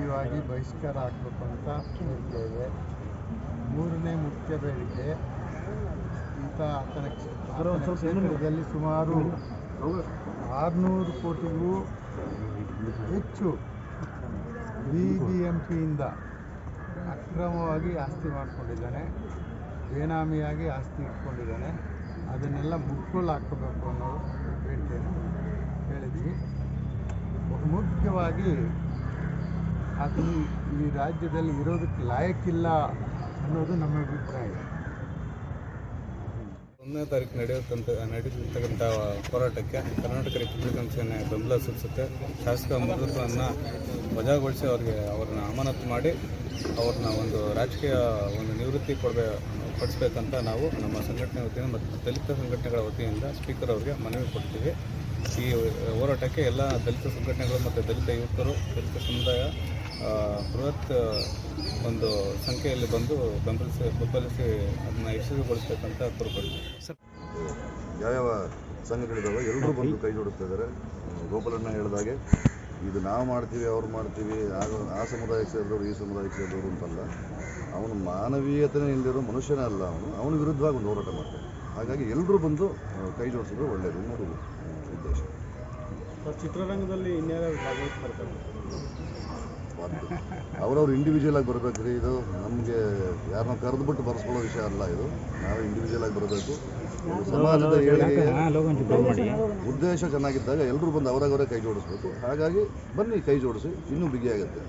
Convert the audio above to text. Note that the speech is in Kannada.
ಆಗಬೇಕು ಅಂತ ಇದೆ ಮೂರನೇ ಮುಖ್ಯ ಬೇಡಿಕೆ ಈತ ಆತನ ಆತನ ಕ್ಷೇತ್ರದಲ್ಲಿ ಸುಮಾರು ಆರುನೂರು ಕೋಟಿಗೂ ಹೆಚ್ಚು ಬಿ ಬಿ ಎಂ ಪಿಯಿಂದ ಅಕ್ರಮವಾಗಿ ಆಸ್ತಿ ಮಾಡಿಕೊಂಡಿದ್ದಾನೆ ಬೇನಾಮಿಯಾಗಿ ಆಸ್ತಿ ಇಟ್ಕೊಂಡಿದ್ದಾನೆ. ಅದನ್ನೆಲ್ಲ ಮುಟ್ಕೊಳ್ಳು ಹಾಕಬೇಕು ಅನ್ನೋ ಬೇಡಿಕೆಯನ್ನು ಹೇಳಿದ್ವಿ. ಬಹುಮುಖ್ಯವಾಗಿ ಆತನು ಈ ರಾಜ್ಯದಲ್ಲಿ ಇರೋದಕ್ಕೆ ಲಾಯಕ್ಕಿಲ್ಲ ಅನ್ನೋದು ನಮ್ಮ ಅಭಿಪ್ರಾಯ. ಒಂದನೇ ತಾರೀಕು ನಡೆಯುತ್ತಂತ ನಡೀತಕ್ಕಂಥ ಹೋರಾಟಕ್ಕೆ ಕರ್ನಾಟಕ ರಿಪಬ್ಲಿಕನ್ ಸೇನೆ ಬೆಂಬಲ ಸೂಚಿಸುತ್ತೆ ಶಾಸಕ ಮೃದುತ್ವವನ್ನು ವಜಾಗೊಳಿಸಿ ಅವರಿಗೆ ಅವ್ರನ್ನ ಅಮಾನತು ಮಾಡಿ ಅವ್ರನ್ನ ಒಂದು ರಾಜಕೀಯ ಒಂದು ನಿವೃತ್ತಿ ಕೊಡಬೇ ಪಡಿಸ್ಬೇಕಂತ ನಾವು ನಮ್ಮ ಸಂಘಟನೆ ವತಿಯಿಂದ ಮತ್ತು ದಲಿತ ಸಂಘಟನೆಗಳ ವತಿಯಿಂದ ಸ್ಪೀಕರ್ ಅವರಿಗೆ ಮನವಿ ಕೊಡ್ತೀವಿ. ಈ ಹೋರಾಟಕ್ಕೆ ಎಲ್ಲ ದಲಿತ ಸಂಘಟನೆಗಳು ಮತ್ತು ದಲಿತ ಯುವಕರು, ದಲಿತ ಸಮುದಾಯ ಬೃಹತ್ ಒಂದು ಸಂಖ್ಯೆಯಲ್ಲಿ ಬಂದು ಬೆಂಬಲಿಸಿ ಬೆಂಬಲಿಸಿ ಅದನ್ನು ಕೋರ್ಕೊಂಡಿದೆ ಕೋರ್ಕೊಳ್ತೀವಿ ಯಾವ್ಯಾವ ಸಂಘಗಳಿದಾವೆ? ಎಲ್ಲರೂ ಬಂದು ಕೈ ಜೋಡಿಸ್ತಾ ಇದ್ದಾರೆ ಗೋಪಾಲಣ್ಣ ಹೇಳಿದಾಗೆ ಇದು ನಾವು ಮಾಡ್ತೀವಿ ಅವ್ರು ಮಾಡ್ತೀವಿ ಆಗ ಆ ಸಮುದಾಯಕ್ಕೆ ಸೇರಿದವರು ಈ ಸಮುದಾಯಕ್ಕೆ ಸೇರಿದವರು ಅಂತಲ್ಲ ಅವನು ಮಾನವೀಯತೆನೇ ಇಲ್ಲದಿರೋ ಮನುಷ್ಯನೇ ಅಲ್ಲ ಅವನು. ಅವನ ವಿರುದ್ಧವಾಗಿ ಒಂದು ಹೋರಾಟ ಮಾಡ್ತಾನೆ. ಹಾಗಾಗಿ ಎಲ್ಲರೂ ಬಂದು ಕೈ ಜೋಡಿಸಿದ್ರು ಒಳ್ಳೆಯದು ಮೂರು ಉದ್ದೇಶ. ಚಿತ್ರರಂಗದಲ್ಲಿ ಇನ್ಯಾರು ಭಾಗವಹಿಸ್ತಾರೆ ಅವರವ್ರು ಇಂಡಿವಿಜುವಲ್ ಆಗಿ ಬರಬೇಕು ರೀ ಇದು ನಮಗೆ ಯಾರನ್ನ ಕರೆದು ಬಿಟ್ಟು ಬರೆಸ್ಕೊಳ್ಳೋ ವಿಷಯ ಅಲ್ಲ ಇದು. ನಾವು ಇಂಡಿವಿಜುವಲ್ ಆಗಿ ಬರಬೇಕು. ಸಮಾಜದ ಏಳಿಗೆ ಉದ್ದೇಶ ಚೆನ್ನಾಗಿದ್ದಾಗ ಎಲ್ಲರೂ ಬಂದು ಅವರಾಗವರೇ ಕೈ ಜೋಡಿಸ್ಬೇಕು. ಹಾಗಾಗಿ ಬನ್ನಿ ಕೈ ಜೋಡಿಸಿ ಇನ್ನೂ ಬಿಗಿಯಾಗುತ್ತೆ.